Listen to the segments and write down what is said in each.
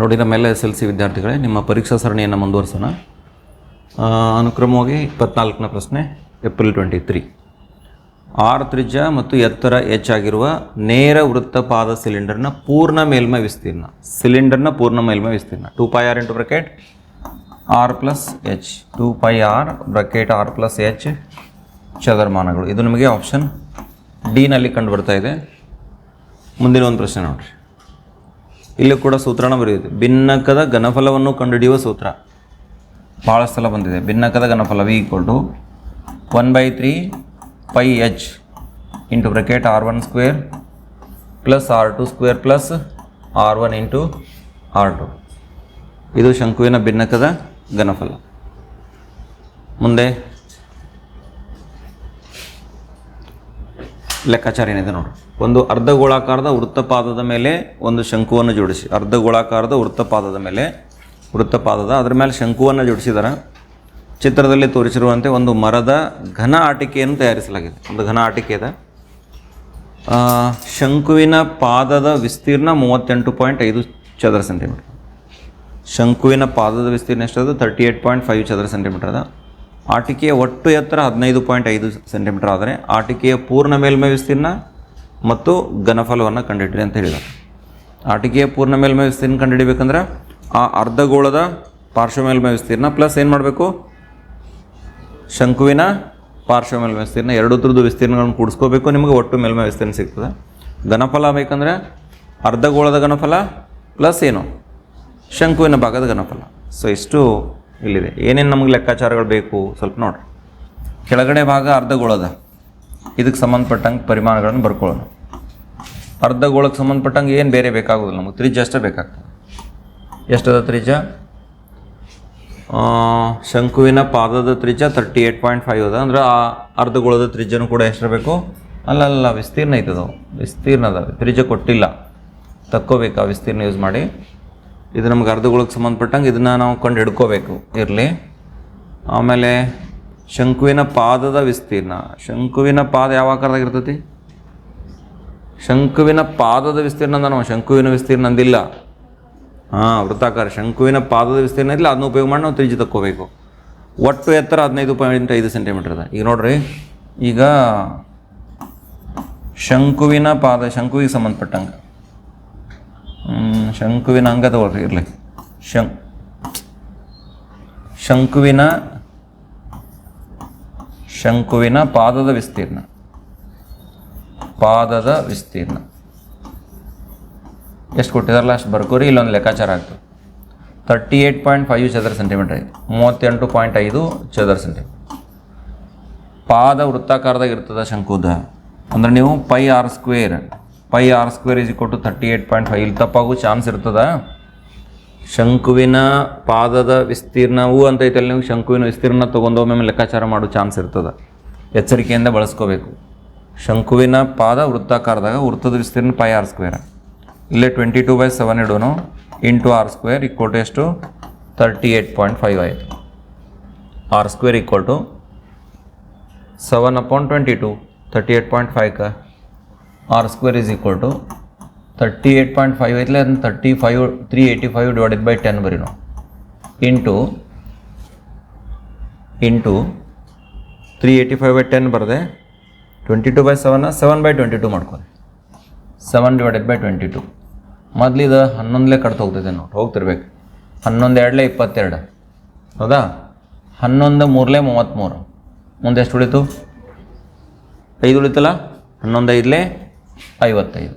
ನೋಡಿ ನಮ್ಮೆಲ್ಲ S L C ವಿದ್ಯಾರ್ಥಿಗಳೇ, ನಿಮ್ಮ ಪರೀಕ್ಷಾ ಸರಣಿಯನ್ನು ಮುಂದುವರಿಸೋಣ. ಅನುಕ್ರಮವಾಗಿ ಇಪ್ಪತ್ನಾಲ್ಕನೇ ಪ್ರಶ್ನೆ, ಏಪ್ರಿಲ್ ಟ್ವೆಂಟಿ ತ್ರೀ ಆರ್ ತ್ರಿಜ್ಯ ಮತ್ತು ಎತ್ತರ ಎಚ್ ಆಗಿರುವ ನೇರ ವೃತ್ತಪಾದ ಸಿಲಿಂಡರ್ನ ಪೂರ್ಣ ಮೇಲ್ಮೈ ವಿಸ್ತೀರ್ಣ. ಸಿಲಿಂಡರ್ನ ಪೂರ್ಣ ಮೇಲ್ಮೈ ವಿಸ್ತೀರ್ಣ. Two pi R into bracket, R plus H. Two pi R bracket, R plus H. ಚದರಮಾನಗಳು. ಇದು ನಿಮಗೆ ಆಪ್ಷನ್ ಡಿನಲ್ಲಿ ಕಂಡು ಬರ್ತಾ ಇದೆ. ಮುಂದಿನ ಒಂದು ಪ್ರಶ್ನೆ ನೋಡ್ರಿ. ಇಲ್ಲಿ ಕೂಡ ಸೂತ್ರನ ಬರೆಯುತ್ತೆ. ಭಿನ್ನಕದ ಘನಫಲವನ್ನು ಕಂಡುಹಿಡಿಯುವ ಸೂತ್ರ. ಭಾಳ ಸಲ ಬಂದಿದೆ. ಭಿನ್ನಕದ ಘನಫಲ V equal to one by three pi H into bracket R one square plus R two square plus R one into R two ಇದು ಶಂಕುವಿನ ಭಿನ್ನಕದ ಘನಫಲ. ಮುಂದೆ ಲೆಕ್ಕಾಚಾರ ಏನಿದೆ ನೋಡಿ. ಒಂದು ಅರ್ಧ ಗೋಳಾಕಾರದ ವೃತ್ತಪಾದದ ಮೇಲೆ ಒಂದು ಶಂಕುವನ್ನು ಜೋಡಿಸಿ. ಅರ್ಧ ಗೋಳಾಕಾರದ ವೃತ್ತಪಾದದ ಮೇಲೆ ವೃತ್ತಪಾದದ, ಅದರ ಮೇಲೆ ಶಂಕುವನ್ನು ಜೋಡಿಸಿದ್ದಾರೆ ಚಿತ್ರದಲ್ಲಿ ತೋರಿಸಿರುವಂತೆ ಒಂದು ಮರದ ಘನ ಆಟಿಕೆಯನ್ನು ತಯಾರಿಸಲಾಗಿದೆ. ಒಂದು ಘನ ಆಟಿಕೆ ಇದೆ. ಶಂಕುವಿನ ಪಾದದ ವಿಸ್ತೀರ್ಣ ಮೂವತ್ತೆಂಟು ಪಾಯಿಂಟ್ ಐದು ಚದರ ಸೆಂಟಿಮೀಟರ್. ಶಂಕುವಿನ ಪಾದದ ವಿಸ್ತೀರ್ಣ ಎಷ್ಟದು? ತರ್ಟಿ ಏಟ್ ಪಾಯಿಂಟ್ ಫೈವ್ ಚದರ ಸೆಂಟಿಮೀಟರ್ ಅದ. ಆಟಿಕೆಯ ಒಟ್ಟು ಎತ್ತರ ಹದಿನೈದು ಪಾಯಿಂಟ್ ಐದು ಸೆಂಟಿಮೀಟರ್ ಆದರೆ ಆಟಿಕೆಯ ಪೂರ್ಣ ಮೇಲ್ಮೈ ವಿಸ್ತೀರ್ಣ ಮತ್ತು ಘನಫಲವನ್ನು ಕಂಡುಹಿಡಿರಿ ಅಂತ ಹೇಳಿದ್ದಾರೆ. ಆಟಿಕೆಯ ಪೂರ್ಣ ಮೇಲ್ಮೈ ವಿಸ್ತೀರ್ಣ ಕಂಡುಹಿಡಿಬೇಕಂದ್ರೆ ಆ ಅರ್ಧಗೋಳದ ಪಾರ್ಶ್ವ ಮೇಲ್ಮೈ ವಿಸ್ತೀರ್ಣ ಪ್ಲಸ್ ಏನು ಮಾಡಬೇಕು? ಶಂಕುವಿನ ಪಾರ್ಶ್ವ ಮೇಲ್ಮೈ ವಿಸ್ತೀರ್ಣ, ಎರಡು ಥರದ್ದು ವಿಸ್ತೀರ್ಣಗಳನ್ನು ಕೂಡಿಸ್ಕೋಬೇಕು, ನಿಮಗೆ ಒಟ್ಟು ಮೇಲ್ಮೈ ವಿಸ್ತೀರ್ಣ ಸಿಗ್ತದೆ. ಘನಫಲ ಬೇಕಂದ್ರೆ ಅರ್ಧಗೋಳದ ಘನಫಲ ಪ್ಲಸ್ ಏನು? ಶಂಕುವಿನ ಭಾಗದ ಘನಫಲ. ಸೊ ಇಷ್ಟು ಇಲ್ಲಿದೆ. ಏನೇನು ನಮಗೆ ಲೆಕ್ಕಾಚಾರಗಳು ಬೇಕು? ಸ್ವಲ್ಪ ನೋಡಿರಿ. ಕೆಳಗಡೆ ಭಾಗ ಅರ್ಧಗೋಳದ. ಇದಕ್ಕೆ ಸಂಬಂಧಪಟ್ಟಂಗೆ ಪರಿಮಾಣಗಳನ್ನು ಬರ್ಕೊಳ್ಳೋಣ. ಅರ್ಧಗೋಳಕ್ಕೆ ಸಂಬಂಧಪಟ್ಟಂಗೆ ಏನು ಬೇರೆ ಬೇಕಾಗೋದಿಲ್ಲ, ನಮಗೆ ತ್ರಿಜ್ಯ ಅಷ್ಟೇ ಬೇಕಾಗ್ತದೆ. ಎಷ್ಟದ ತ್ರಿಜ್ಯ? ಶಂಕುವಿನ ಪಾದದ ತ್ರಿಜ್ಯ ತರ್ಟಿ ಏಟ್ ಪಾಯಿಂಟ್ ಫೈವ್ ಅದ. ಅಂದ್ರೆ ಆ ಅರ್ಧಗೋಳದ ತ್ರಿಜ್ಯನೂ ಕೂಡ ಎಷ್ಟಿರಬೇಕು? ಅಲ್ಲ ಅಲ್ಲ ವಿಸ್ತೀರ್ಣ ಐತದು ವಿಸ್ತೀರ್ಣ ಅದ ತ್ರಿಜ್ಯ ಕೊಟ್ಟಿಲ್ಲ. ತಕ್ಕೋಬೇಕು ಆ ವಿಸ್ತೀರ್ಣ ಯೂಸ್ ಮಾಡಿ. ಇದು ನಮ್ಗೆ ಅರ್ಧಗೋಳಕ್ಕೆ ಸಂಬಂಧಪಟ್ಟಂಗೆ ಇದನ್ನು ನಾವು ಕಂಡು ಹಿಡ್ಕೋಬೇಕು. ಇರಲಿ. ಆಮೇಲೆ ಶಂಕುವಿನ ಪಾದದ ವಿಸ್ತೀರ್ಣ. ಶಂಕುವಿನ ಪಾದ ಯಾವ ಆಕಾರದಾಗಿರ್ತತಿ ಶಂಕುವಿನ ಪಾದದ ವಿಸ್ತೀರ್ಣ ಅಂದ ನಾವು. ಶಂಕುವಿನ ವಿಸ್ತೀರ್ಣ ಅಂದಿಲ್ಲ. ಹಾಂ, ವೃತ್ತಾಕಾರ. ಶಂಕುವಿನ ಪಾದದ ವಿಸ್ತೀರ್ಣ ಇಲ್ಲ ಅದನ್ನ ಉಪಯೋಗ ಮಾಡಿ ನಾವು ತ್ರಿಜ್ಯ ತಕ್ಕೋಬೇಕು. ಒಟ್ಟು ಎತ್ತರ ಹದಿನೈದು ಪಾಯಿಂಟ್ ಐದು ಸೆಂಟಿಮೀಟರ್ ಅದ ಈಗ ನೋಡ್ರಿ. ಈಗ ಶಂಕುವಿನ ಪಾದ, ಶಂಕುವಿಗೆ ಸಂಬಂಧಪಟ್ಟಂಗೆ. ಶಂಕುವಿನ ಅಂಗ ತಗೊಳ್ರಿ, ಇರಲಿ. ಶಂ, ಶಂಕುವಿನ ಶಂಕುವಿನ ಪಾದದ ವಿಸ್ತೀರ್ಣ. ಪಾದದ ವಿಸ್ತೀರ್ಣ. ಎಷ್ಟು ಕೊಟ್ಟಿದಾರಲ್ಲ ಅಷ್ಟು ಬರ್ಕೋರಿ ಇಲ್ಲೊಂದು ಲೆಕ್ಕಾಚಾರ ಆಗ್ತದೆ. ತರ್ಟಿ ಏಯ್ಟ್ ಪಾಯಿಂಟ್ ಫೈವ್ ಚದರ ಸೆಂಟಿಮೀಟರ್ ಐದು ಮೂವತ್ತೆಂಟು ಪಾಯಿಂಟ್ ಐದು ಚದರ ಸೆಂಟಿಮೀಟರ್ ಪಾದ ವೃತ್ತಾಕಾರದಾಗ ಇರ್ತದೆ ಶಂಕುದ? ಅಂದ್ರೆ ನೀವು pi R square pi R square is ಕೊಟ್ಟು ತರ್ಟಿ ಏಯ್ಟ್ ಪಾಯಿಂಟ್ ಫೈವ್ ಇಲ್ಲಿ ತಪ್ಪಾಗೋ ಚಾನ್ಸ್ ಇರ್ತದ? ಶಂಕುವಿನ ಪಾದದ ವಿಸ್ತೀರ್ಣವು ಅಂತ ಐತಲ್ಲ ನೀವು ಶಂಕುವಿನ ವಿಸ್ತೀರ್ಣ ತೊಗೊಂಡೊಮ್ಮೆ ಲೆಕ್ಕಾಚಾರ ಮಾಡೋ ಚಾನ್ಸ್ ಇರ್ತದೆ. ಎಚ್ಚರಿಕೆಯಿಂದ ಬಳಸ್ಕೋಬೇಕು. ಶಂಕುವಿನ ಪಾದ ವೃತ್ತಾಕಾರದಾಗ ವೃತ್ತದ ವಿಸ್ತೀರ್ಣ ಪೈ ಆರ್ ಸ್ಕ್ವೇರ್ ಇಲ್ಲೇ twenty two by seven ಇಡೋನು into R square equal to ಎಷ್ಟು? ತರ್ಟಿ ಏಟ್ ಪಾಯಿಂಟ್ ಫೈವ್ ಆಯಿತು R square equal to seven upon twenty two thirty eight point five ಕ R square is equal to thirty eight point five ಐತ್ಲೆ ಅದನ್ನ thirty five three eighty five divided by ten ಬರೀ ನಾವು into into three eighty five by ten ಬರದೆ twenty two by seven seven by twenty two ಮಾಡ್ಕೊಳ್ಳಿ seven divided by twenty two ಮೊದಲು ಇದು ಹನ್ನೊಂದಲೇ ಕಡ್ತ ಹೋಗ್ತೈತೆ ನೋಡಿ, ಹೋಗ್ತಿರ್ಬೇಕು. ಹನ್ನೊಂದು ಎರಡಲೇ ಇಪ್ಪತ್ತೆರಡು. ಹೌದಾ? ಹನ್ನೊಂದು ಮೂರಲೇ ಮೂವತ್ತ್ಮೂರು ಮುಂದೆ ಎಷ್ಟು ಉಳಿತು? ಐದು ಉಳಿತಲ್ಲ? ಹನ್ನೊಂದು ಐದಲೇ ಐವತ್ತೈದು.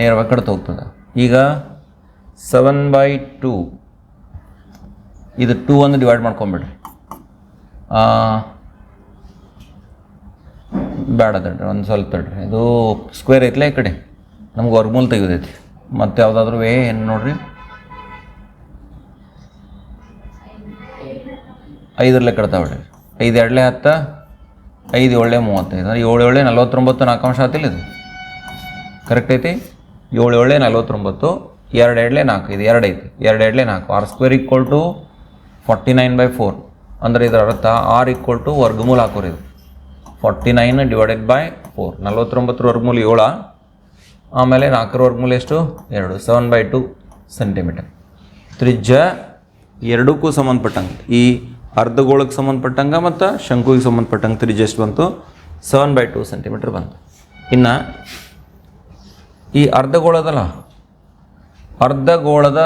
ನೇರವಾಗಿ ಕಡ್ತಾ ಹೋಗ್ತದೆ ಈಗ ಸೆವೆನ್ ಬೈ ಟೂ ಇದು ಟೂ ಒಂದು ಡಿವೈಡ್ ಮಾಡ್ಕೊಂಬಿಡ್ರಿ. ಬೇಡ ತಡ್ರಿ, ಒಂದು ಸ್ವಲ್ಪ ತಡ್ರಿ. ಇದು ಸ್ಕ್ವೇರ್ ಐತ್ಲ ಈ ಕಡೆ. ನಮ್ಗೆ ವರ್ಗಮೂಲ್ ತೆಗೆದೈತಿ. ಮತ್ತು ಯಾವುದಾದ್ರೂ ವೇ ಏನು ನೋಡ್ರಿ. ಐದರಲ್ಲೇ ಕಡ್ತಾವೆ ಐದು ಎರಡಲೇ ಹತ್ತ, ಐದು ಏಳೇ ಮೂವತ್ತೈದು. ಅಂದ್ರೆ ಏಳು ಏಳೇ ನಲ್ವತ್ತೊಂಬತ್ತು ನಾಲ್ಕು ಅಂಶ ಆತಿಲ್ಲ ಇದು. ಕರೆಕ್ಟ್ ಐತಿ? ಏಳು ಏಳೇ ನಲ್ವತ್ತೊಂಬತ್ತು, ಎರಡು ಎರಡಲೇ ನಾಲ್ಕು, ಇದು ಎರಡು ಐತಿ. ಎರಡು ಎರಡಲೇ ನಾಲ್ಕು. R square equal to forty nine by four ಅಂದರೆ ಇದರ ಅರ್ಥ ಆರ್ ಈಕ್ವಲ್ ಟು ವರ್ಗಮೂಲ ಹಾಕೋರಿ ಇದು. Forty nine divided by four ನಲ್ವತ್ತೊಂಬತ್ತರ ವರ್ಗಮೂಲ ಏಳ. ಆಮೇಲೆ ನಾಲ್ಕರ ವರ್ಗಮೂಲ ಎಷ್ಟು? ಎರಡು. ಸೆವೆನ್ ಬೈ ಟು ಸೆಂಟಿಮೀಟರ್ ತ್ರಿಜ್ಯ ಎರಡಕ್ಕೂ ಸಂಬಂಧಪಟ್ಟಂಗೆ. ಈ ಅರ್ಧಗೋಳಕ್ಕೆ ಸಂಬಂಧಪಟ್ಟಂಗೆ ಮತ್ತು ಶಂಕುಗೆ ಸಂಬಂಧಪಟ್ಟಂಗೆ ತ್ರಿಜ್ಯ ಎಷ್ಟು ಬಂತು? ಸೆವೆನ್ ಬೈ ಟು ಸೆಂಟಿಮೀಟ್ರ್ ಬಂತು. ಇನ್ನು ಈ ಅರ್ಧಗೋಳದಲ್ಲ? ಅರ್ಧಗೋಳದ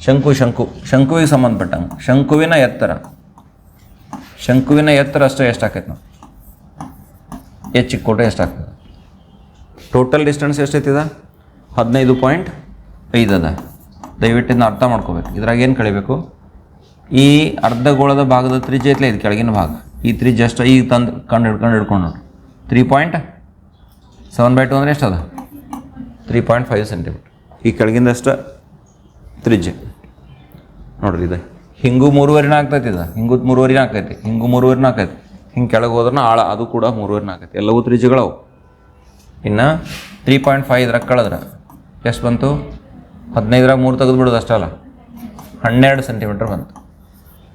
ಶಂಕು ಶಂಕು. ಶಂಕುವಿಗೆ ಸಂಬಂಧಪಟ್ಟಂಗೆ ಶಂಕುವಿನ ಎತ್ತರ. ಶಂಕುವಿನ ಎತ್ತರ ಅಷ್ಟು ಎಷ್ಟಾಕೈತೆ ನಾವು ಎಚ್ ಕೊಟ್ಟರೆ ಎಷ್ಟಾಗ್ತದೆ? ಟೋಟಲ್ ಡಿಸ್ಟೆನ್ಸ್ ಎಷ್ಟೈತಿದ? ಹದಿನೈದು ಪಾಯಿಂಟ್ ಐದು ಅದ. ದಯವಿಟ್ಟು ಇದನ್ನ ಅರ್ಥ ಮಾಡ್ಕೋಬೇಕು. ಇದ್ರಾಗ ಏನು ಕಳಿಬೇಕು? ಈ ಅರ್ಧಗೋಳದ ಭಾಗದ ತ್ರಿಜ್ಯ ಐತ್ಲ ಇದು, ಕೆಳಗಿನ ಭಾಗ. ಈ ತ್ರಿಜ್ಯ ಅಷ್ಟು ಈಗ ತಂದು ಕಂಡು ಹಿಡ್ಕೊಂಡು ಹಿಡ್ಕೊಂಡು ನೋಡಿ. Three point seven by two ಅಂದರೆ ಎಷ್ಟದ? ತ್ರೀ ಪಾಯಿಂಟ್ ಫೈವ್ ಸೆಂಟಿಮೀಟ್ರ್ ಈ ಕೆಳಗಿಂದಷ್ಟು ತ್ರಿಜ್ಯ. ನೋಡ್ರಿ ಇದು. ಹಿಂಗೂ ಮೂರುವರಿನ ಆಗ್ತೈತಿ ಇದು. ಹಿಂಗು ಮೂರುವರಿನ ಆಗ್ತೈತಿ. ಹಿಂಗೂ ಮೂರುವರಿನ ಆಗ್ತೈತಿ. ಹಿಂಗೆ ಕೆಳಗೆ ಹೋದ್ರೆ ಆಳ, ಅದು ಕೂಡ ಮೂರುವರಿನ ಆಗ್ತೈತಿ. ಎಲ್ಲವೂ ತ್ರಿಜ್ಯಗಳವು. ಇನ್ನು ತ್ರೀ ಪಾಯಿಂಟ್ ಫೈವ್ ಇದ್ರಾಗ ಕಳೆದ್ರೆ ಎಷ್ಟು ಬಂತು? ಹದಿನೈದ್ರಾಗ ಮೂರು ತೆಗೆದು ಬಿಡೋದು ಅಷ್ಟಲ್ಲ ಹನ್ನೆರಡು ಸೆಂಟಿಮೀಟ್ರ್ ಬಂತು.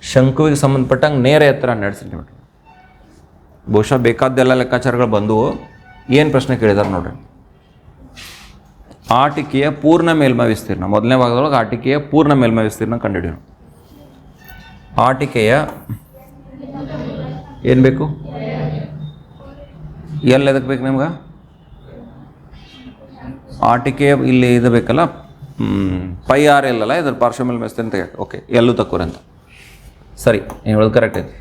ಶಂಕುವಿಗೆ ಸಂಬಂಧಪಟ್ಟಂಗೆ ನೇರ ಎತ್ತರ ಹನ್ನೆರಡು ಸೆಂಟಿಮೀಟ್ರ್ ಬಹುಶಃ ಬೇಕಾದ್ದೆಲ್ಲ ಲೆಕ್ಕಾಚಾರಗಳು ಬಂದವು. ಏನು ಪ್ರಶ್ನೆ ಕೇಳಿದಾರೆ ನೋಡ್ರಿ. ಆಟಿಕೆಯ ಪೂರ್ಣ ಮೇಲ್ಮೈ ವಿಸ್ತೀರ್ಣ. ಮೊದಲನೇ ಭಾಗದೊಳಗೆ ಆಟಿಕೆಯ ಪೂರ್ಣ ಮೇಲ್ಮೈ ವಿಸ್ತೀರ್ಣ ಕಂಡುಹಿಡಿಯೋಣ. ಆಟಿಕೆಯ ಏನು ಬೇಕು? ಎಲ್ಲಿ ಎದಕ್ಕೆ ಬೇಕು ನಿಮ್ಗೆ? ಆಟಿಕೆಯ ಇಲ್ಲಿ ಇದು ಬೇಕಲ್ಲ? ಪೈ ಆರ್ ಎಲ್ ಅಲ್ಲ, ಇದ್ರ ಪಾರ್ಶ್ವ ಮೇಲ್ಮೈ ವಿಸ್ತೀರ್ಣ ತೆಗಿಯಕ್ಕೆ ಓಕೆ ಎಲ್ಲೂ ತಕ್ಕೋರಿ ಅಂತ. ಸರಿ, ನೀವು ಹೇಳೋದು ಕರೆಕ್ಟ್ ಐತಿ.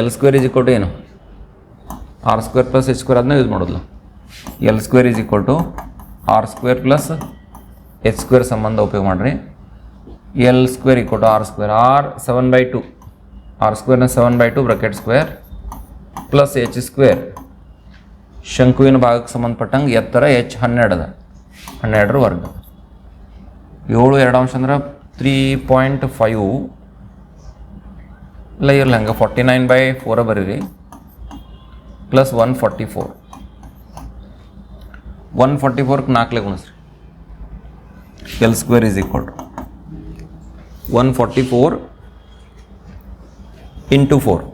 ಎಲ್ ಸ್ಕ್ವೇರ್ ಈಸ್ ಕೊಟ್ಟು ಏನು? R square plus H square ಅದನ್ನ ಯೂಸ್ ಮಾಡೋದು L square is equal to R square plus H square ಸಂಬಂಧ ಉಪಯೋಗ ಮಾಡಿರಿ. L square equal to R square R seven by two R ಸ್ಕ್ವೇರ್ನ seven by two bracket square plus H square ಶಂಕುವಿನ ಭಾಗಕ್ಕೆ ಸಂಬಂಧಪಟ್ಟಂಗೆ ಎತ್ತರ H ಹನ್ನೆರಡು ಅದ ಹನ್ನೆರಡರ ವರ್ಗ. ಏಳು ಎರಡು ಅಂಶ ಅಂದ್ರೆ ತ್ರೀ ಪಾಯಿಂಟ್ ಫೈವ್ ಇಲ್ಲ ಇರಲಿ, ಹಂಗೆ ಫಾರ್ಟಿ ನೈನ್ ಬೈ ಫೋರ ಬರೀರಿ. Plus one forty four one forty ಫೋರ್ಗೆ ನಾಲ್ಕಲೆ ಗುಣಿಸ್ರಿ. L square is equal to one forty four into four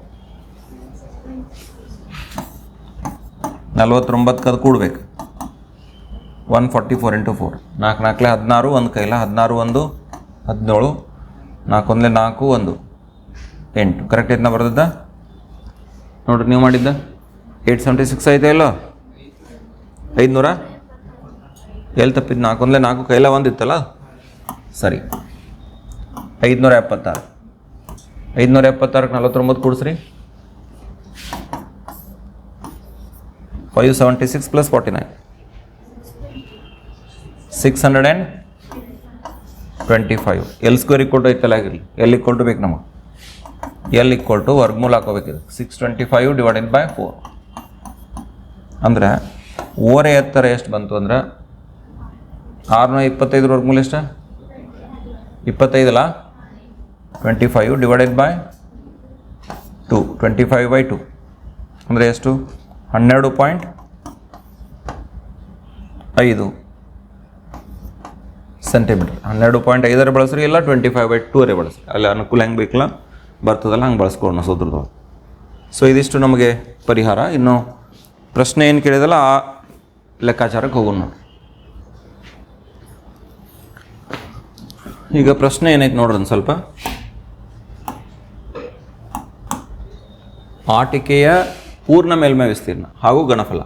ನಲ್ವತ್ತೊಂಬತ್ತು ಕೂಡಬೇಕು ಕೂಡ್ಬೇಕು. One forty four into four ನಾಲ್ಕು ನಾಲ್ಕಲೆ ಹದಿನಾರು, ಒಂದು ಕೈಲ ಹದಿನಾರು, ಒಂದು, ಹದಿನೇಳು. ನಾಲ್ಕೊಂದಲೇ ನಾಲ್ಕು, ಒಂದು, ಎಂಟು. ಕರೆಕ್ಟ್ ಇದನ್ನ ಬರ್ದದ್ದ? ನೋಡ್ರಿ, ನೀವು ಮಾಡಿದ್ದ? ಏಯ್ಟ್ ಸೆವೆಂಟಿ ಸಿಕ್ಸ್ ಐತೆ ಇಲ್ಲ ಐದುನೂರ? ಎಲ್ಲಿ ತಪ್ಪಿದ್ದು ನಾಲ್ಕು? ಒಂದಲೇ ನಾಲ್ಕು ಕೈಲ ಒಂದಿತ್ತಲ್ಲ? ಸರಿ. ಐದುನೂರ ಎಪ್ಪತ್ತಾರು. ಐದುನೂರ ಎಪ್ಪತ್ತಾರಕ್ಕೆ ನಲವತ್ತೊಂಬತ್ತು ಕೊಡಿಸ್ರಿ. Five seventy six plus forty nine six hundred and twenty five L square equal to ಐತಲ್ಲ ಆಗಿರಲಿ. ಎಲ್ ಇಕ್ವಲ್ ಟು ಬೇಕು ನಮಗೆ. ಎಲ್ ಇಕ್ವಲ್ ಟು ವರ್ಗಮೂಲ ಹಾಕೋಬೇಕಿದೆ. Six twenty five divided by four ಅಂದ್ರೆ ಓರೆ ಎತ್ತರ ಎಷ್ಟು ಬಂತು ಅಂದ್ರೆ ಆರುನೂರ ಇಪ್ಪತ್ತೈದರ ವರ್ಗಮೂಲ ಎಷ್ಟು? ಇಪ್ಪತ್ತೈದಲ್ಲ twenty five divided by two twenty five by two ಅಂದರೆ ಎಷ್ಟು? ಹನ್ನೆರಡು ಪಾಯಿಂಟ್ ಐದು ಸೆಂಟಿಮೀಟರ್. ಹನ್ನೆರಡು ಪಾಯಿಂಟ್ ಐದರ ಬಳಸ್ರಿ ಇಲ್ಲ ಟ್ವೆಂಟಿ ಫೈವ್ ಬೈ ಟೂರೇ ಬಳಸ್ರಿ. ಅಲ್ಲಿ ಅನುಕೂಲ ಹೆಂಗೆ ಬೇಕಲ್ಲ? ಬರ್ತದಲ್ಲ, ಹಂಗೆ ಬಳಸ್ಕೊಡೋಣ ಸೋದ್ರದ್ದು ಸೊ ಇದಿಷ್ಟು ನಮಗೆ ಪರಿಹಾರ. ಇನ್ನು ಪ್ರಶ್ನೆ ಏನು ಕೇಳಿದಲ್ಲ, ಆ ಲೆಕ್ಕಾಚಾರಕ್ಕೆ ಹೋಗೋಣ ಈಗ ಪ್ರಶ್ನೆ ಏನೈತೆ ನೋಡ್ರಿ ಸ್ವಲ್ಪ. ಆಟಿಕೆಯ ಪೂರ್ಣ ಮೇಲ್ಮೈ ವಿಸ್ತೀರ್ಣ ಹಾಗೂ ಗಣಫಲ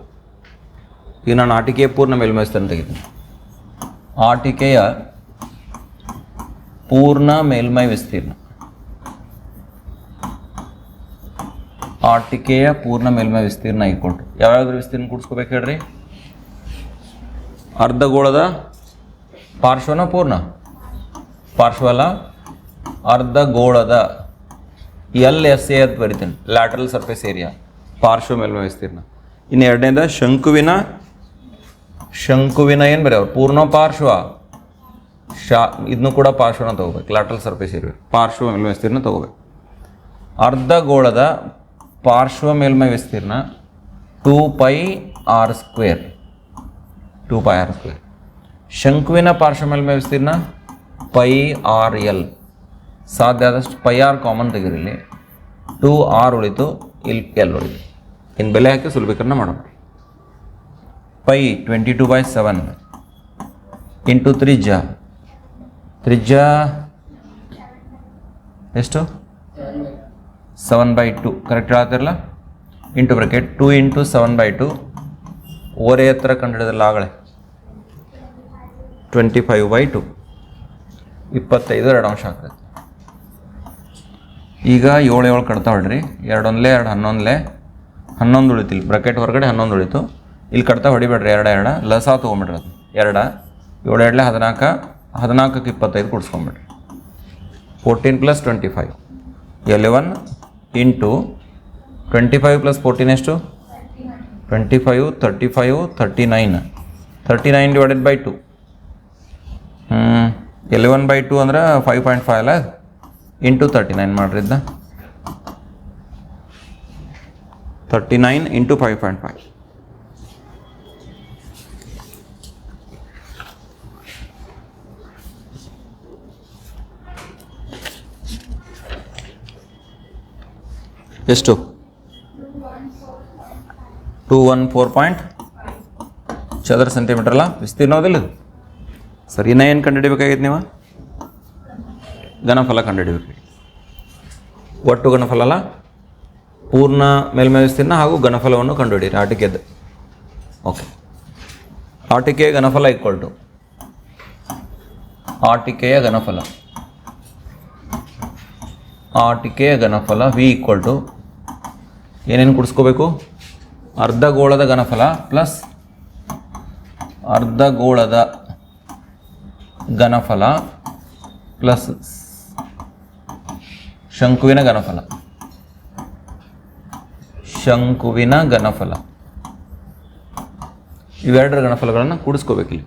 ಈಗ ನಾನು ಆಟಿಕೆಯ ಪೂರ್ಣ ಮೇಲ್ಮೈ ವಿಸ್ತೀರ್ಣ ತೆಗಿತೀನಿ. ಆಟಿಕೆಯ ಪೂರ್ಣ ಮೇಲ್ಮೈ ವಿಸ್ತೀರ್ಣ. ಆಟಿಕೆಯ ಪೂರ್ಣ ಮೇಲ್ಮೈ ವಿಸ್ತೀರ್ಣ ಇಟ್ಕೊಂಡು ಯಾವ್ಯಾವ್ದ್ರ ವಿಸ್ತೀರ್ಣ ಕೂಡಿಸ್ಕೋಬೇಕು ಹೇಳ್ರಿ? ಅರ್ಧಗೋಳದ ಪಾರ್ಶ್ವನ ಪೂರ್ಣ. ಪಾರ್ಶ್ವ ಅಲ್ಲ ಅರ್ಧಗೋಳದ ಎಲ್ ಎಸ್ ಎ ಅಂತ ಬರಿತೀನಿ. ಲ್ಯಾಟ್ರಲ್ ಸರ್ಫೇಸ್ ಏರಿಯಾ ಪಾರ್ಶ್ವ ಮೇಲ್ಮೈ ವಿಸ್ತೀರ್ಣ. ಇನ್ನು ಎರಡನೇದ ಶಂಕುವಿನ ಶಂಕುವಿನ ಏನು ಬರೆಯವ್ರು ಪೂರ್ಣ ಪಾರ್ಶ್ವ. ಶಾ ಇದನ್ನು ಕೂಡ ಪಾರ್ಶ್ವನ ತಗೋಬೇಕು. ಲ್ಯಾಟ್ರಲ್ ಸರ್ಫೇಸ್ ಏರಿಯಾ ಪಾರ್ಶ್ವ ಮೇಲ್ಮೈ ವಿಸ್ತೀರ್ಣ ತಗೋಬೇಕು. ಅರ್ಧಗೋಳದ ಪಾರ್ಶ್ವ ಮೇಲ್ಮೈ ವಿಸ್ತೀರ್ಣ two pi r square two pi r square ಶಂಕುವಿನ ಪಾರ್ಶ್ವ ಮೇಲ್ಮೈ ವಿಸ್ತೀರ್ಣ ಪೈ ಆರ್ ಎಲ್ ಸಾಧ್ಯ ಆದಷ್ಟು ಪೈ ಆರ್ ಕಾಮನ್ ತೆಗೀರಿಲ್ಲಿ ಟೂ ಆರ್ ಉಳಿತು ಇಲ್ಲಿ ಎಲ್ ಉಳಿತು. ಇನ್ನು ಬೆಲೆ ಹಾಕಿ ಸುಲಭೀಕರಣ ಮಾಡೋಣ. Pi twenty two by seven into ತ್ರಿಜ್ಯ. ತ್ರಿಜ್ಯ ಎಷ್ಟು? Seven by two correct ಹೇಳ್ತಿರಲ್ಲ into bracket two into seven by two ಓರೆ ಹತ್ರ ಕಂಡುಹಿಡಿದಲ್ಲ ಆಗಳೆ. ಟ್ವೆಂಟಿ ಫೈವ್ ಬೈ ಟು ಇಪ್ಪತ್ತೈದು ಎರಡು ಅಂಶ ಆಗ್ತದೆ. ಈಗ ಏಳು ಏಳು ಕಡ್ತಾ ಹೊಡ್ರಿ. ಎರಡೊಂದಲೇ ಎರಡು ಹನ್ನೊಂದಲೇ. ಹನ್ನೊಂದು ಉಳಿತಿಲ್ಲ ಬ್ರಕೆಟ್ ಹೊರಗಡೆ ಹನ್ನೊಂದು ಉಳಿತು. ಇಲ್ಲಿ ಕಡ್ತಾ ಹೊಡಿಬೇಡ್ರಿ ಎರಡು ಎರಡು. ಲಸ ತೊಗೊಂಬಿಡ್ರಿ ಅದು ಎರಡ. ಏಳು ಎರಡಲೇ ಹದಿನಾಲ್ಕು ಹದಿನಾಲ್ಕಕ್ಕೆ ಇಪ್ಪತ್ತೈದು ಕೊಡಿಸ್ಕೊಂಬಿಡ್ರಿ. Fourteen plus twenty five eleven into twenty five plus fourteen ಎಷ್ಟು? Twenty five thirty five thirty nine. Thirty nine divided by two. Eleven by two ಅಂದ್ರೆ ಫೈವ್ ಪಾಯಿಂಟ್ ಫೈವ್ ಅಲ್ಲ? ಇಂಟು ತರ್ಟಿ ನೈನ್ ಮಾಡ್ರಿ ಇದ್ದ thirty nine into five point five. ಎಷ್ಟು? Two one four point ಚದರ centimetre ಅಲ್ಲ? ವಿಸ್ತೀರ್ಣ ಹೌದಿಲ್ಲ ಸರಿ, ಇನ್ನ ಏನು ಕಂಡುಹಿಡಿಬೇಕಾಗಿತ್ತು ನೀವು? ಘನಫಲ ಕಂಡುಹಿಡಿಬೇಕಾಗಿತ್ತು ಒಟ್ಟು ಘನಫಲ ಅಲ್ಲ? ಪೂರ್ಣ ಮೇಲ್ಮೈ ವಿಸ್ತೀರ್ಣ ಹಾಗೂ ಘನಫಲವನ್ನು ಕಂಡುಹಿಡಿಯಿರಿ ಆಟಿಕೆದ್ದು ಓಕೆ ಆಟಿಕೆಯ ಘನಫಲ ಈಕ್ವಲ್ ಟು ಆಟಿಕೆಯ ಘನಫಲ. ಆಟಿಕೆಯ ಘನಫಲ ವಿ ಈಕ್ವಲ್ ಟು ಏನೇನು ಕುಡಿಸ್ಕೋಬೇಕು? ಅರ್ಧಗೋಳದ ಘನಫಲ ಪ್ಲಸ್ ಅರ್ಧಗೋಳದ ಘನಫಲ ಪ್ಲಸ್ ಶಂಕುವಿನ ಘನಫಲ. ಶಂಕುವಿನ ಘನಫಲ. ಇವೆರಡರ ಘನಫಲಗಳನ್ನು ಕೂಡಿಸ್ಕೋಬೇಕಿಲ್ಲಿ.